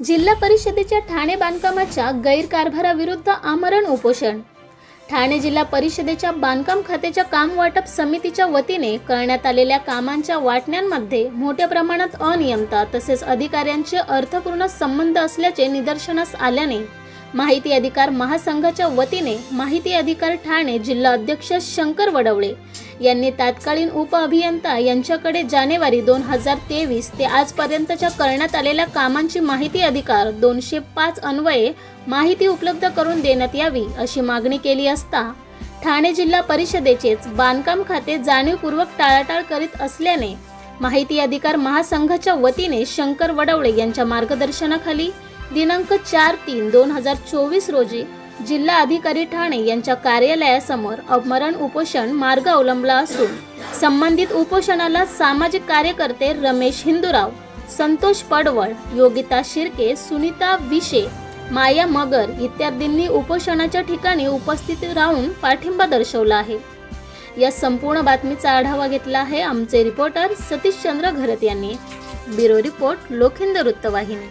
जिल्हा परिषदेच्या ठाणे बांधकामाच्या गैरकारभाराविरुद्ध आमरण उपोषण. ठाणे जिल्हा परिषदेच्या बांधकाम खात्याच्या काम वाटप समितीच्या वतीने करण्यात आलेल्या कामांच्या वाटण्यांमध्ये मोठ्या प्रमाणात अनियमता तसेच अधिकाऱ्यांचे अर्थपूर्ण संबंध असल्याचे निदर्शनास आल्याने माहिती अधिकार महासंघाच्या वतीने माहिती अधिकार ठाणे जिल्हा अध्यक्ष शंकर वडवळे यांनी तात्कालीन उप अभियंता यांच्याकडे जानेवारी दोन हजार तेवीस ते आजपर्यंतच्या करण्यात आलेल्या कामांची माहिती अधिकार दोनशे पाच अन्वये माहिती उपलब्ध करून देण्यात यावी अशी मागणी केली असता ठाणे जिल्हा परिषदेचेच बांधकाम खाते जाणीवपूर्वक टाळाटाळ करीत असल्याने माहिती अधिकार महासंघाच्या वतीने शंकर वडवळे यांच्या मार्गदर्शनाखाली दिनांक चार तीन दोन हजार चोवीस रोजी जिल्हा अधिकारी ठाणे यांच्या कार्यालयासमोर अपमरण उपोषण मार्ग अवलंबला असून संबंधित उपोषणाला सामाजिक कार्यकर्ते रमेश हिंदुराव संतोष पडवळ योगिता शिर्के सुनीता विशे माया मगर इत्यादींनी उपोषणाच्या ठिकाणी उपस्थित राहून पाठिंबा दर्शवला आहे. या संपूर्ण बातमीचा आढावा घेतला आहे आमचे रिपोर्टर सतीश चंद्र घरत यांनी. ब्युरो रिपोर्ट लोखिंद वृत्तवाहिनी.